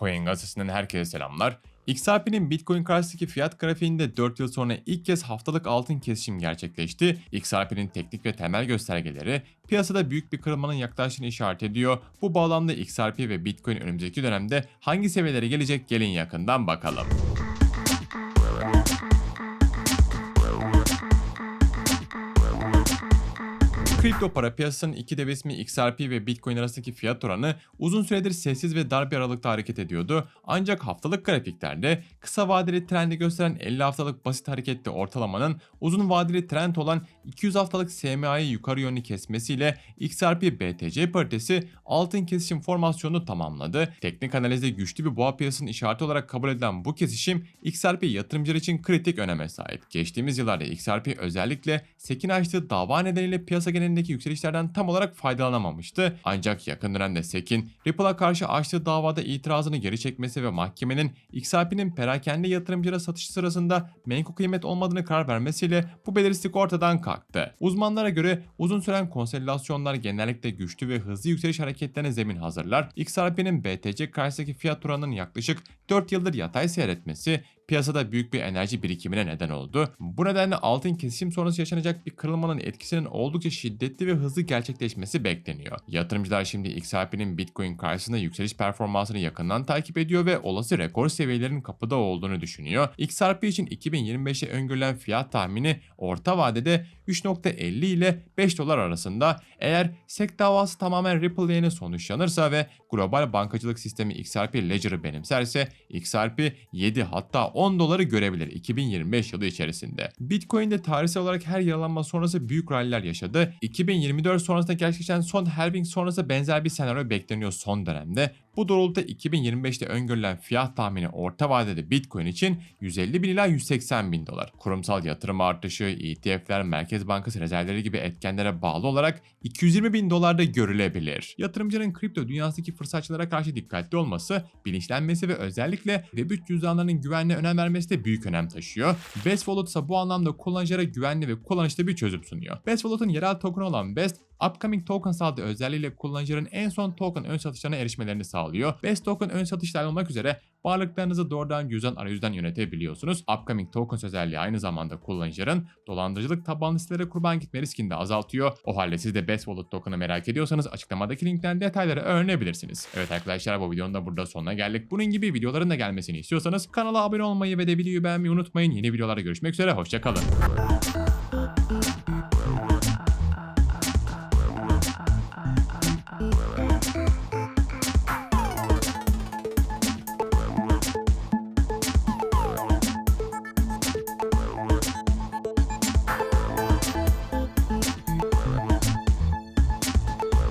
Coin gazetesinden herkese selamlar. XRP'nin Bitcoin karşısındaki fiyat grafiğinde 4 yıl sonra ilk kez haftalık altın kesişim gerçekleşti. XRP'nin teknik ve temel göstergeleri piyasada büyük bir kırılmanın yaklaştığını işaret ediyor. Bu bağlamda XRP ve Bitcoin önümüzdeki dönemde hangi seviyelere gelecek gelin yakından bakalım. Kripto para piyasasının iki dev ismi XRP ve Bitcoin arasındaki fiyat oranı uzun süredir sessiz ve dar bir aralıkta hareket ediyordu. Ancak haftalık grafiklerde kısa vadeli trendi gösteren 50 haftalık basit hareketli ortalamanın uzun vadeli trend olan 200 haftalık SMA'yı yukarı yönlü kesmesiyle XRP BTC paritesi altın kesişim formasyonunu tamamladı. Teknik analizde güçlü bir boğa piyasasının işareti olarak kabul edilen bu kesişim XRP yatırımcılar için kritik öneme sahip. Geçtiğimiz yıllarda XRP özellikle Sekin açtığı dava nedeniyle piyasa genelindeki yükselişlerden tam olarak faydalanamamıştı. Ancak yakın dönemde Sekin, Ripple'a karşı açtığı davada itirazını geri çekmesi ve mahkemenin XRP'nin perakende yatırımcılara satışı sırasında menkul kıymet olmadığını karar vermesiyle bu belirsizlik ortadan kalktı. Uzmanlara göre uzun süren konsolidasyonlar genellikle güçlü ve hızlı yükseliş hareketlerine zemin hazırlar. XRP'nin BTC karşısındaki fiyat oranının yaklaşık 4 yıldır yatay seyretmesi piyasada büyük bir enerji birikimine neden oldu. Bu nedenle altın kesişim sonrası yaşanacak bir kırılmanın etkisinin oldukça şiddetli ve hızlı gerçekleşmesi bekleniyor. Yatırımcılar şimdi XRP'nin Bitcoin karşısında yükseliş performansını yakından takip ediyor ve olası rekor seviyelerin kapıda olduğunu düşünüyor. XRP için 2025'e öngörülen fiyat tahmini orta vadede 3.50 ile 5 dolar arasında. Eğer SEC davası tamamen Ripple lehine sonuçlanırsa ve global bankacılık sistemi XRP Ledger'ı benimserse XRP 7 hatta 10 doları görebilir 2025 yılı içerisinde. Bitcoin'de tarihsel olarak her yaralanma sonrası büyük ralliler yaşadı. 2024 sonrasında gerçekleşen son halving sonrası benzer bir senaryo bekleniyor son dönemde. Bu doğrultuda 2025'te öngörülen fiyat tahmini orta vadede Bitcoin için 150 bin ila 180 bin dolar. Kurumsal yatırım artışı, ETF'ler, Merkez Bankası rezervleri gibi etkenlere bağlı olarak 220 bin dolarda görülebilir. Yatırımcının kripto dünyasındaki fırsatçılara karşı dikkatli olması, bilinçlenmesi ve özellikle Web3 cüzdanlarının güvenliğe önem vermesi de büyük önem taşıyor. Best Wallet ise bu anlamda kullanıcılara güvenli ve kullanışlı bir çözüm sunuyor. Best Wallet'ın yerel token olan Best, Upcoming Tokens adlı özelliğiyle kullanıcıların en son token ön satışlarına erişmelerini sağlıyor. Best Token ön satışlar olmak üzere varlıklarınızı doğrudan cüzdan arayüzden yönetebiliyorsunuz. Upcoming Tokens özelliği aynı zamanda kullanıcıların dolandırıcılık tabanlı sitelere kurban gitme riskini de azaltıyor. O halde siz de Best Wallet Token'ı merak ediyorsanız açıklamadaki linkten detayları öğrenebilirsiniz. Evet arkadaşlar bu videonun da burada sonuna geldik. Bunun gibi videoların da gelmesini istiyorsanız kanala abone olmayı ve de videoyu beğenmeyi unutmayın. Yeni videolarda görüşmek üzere hoşçakalın.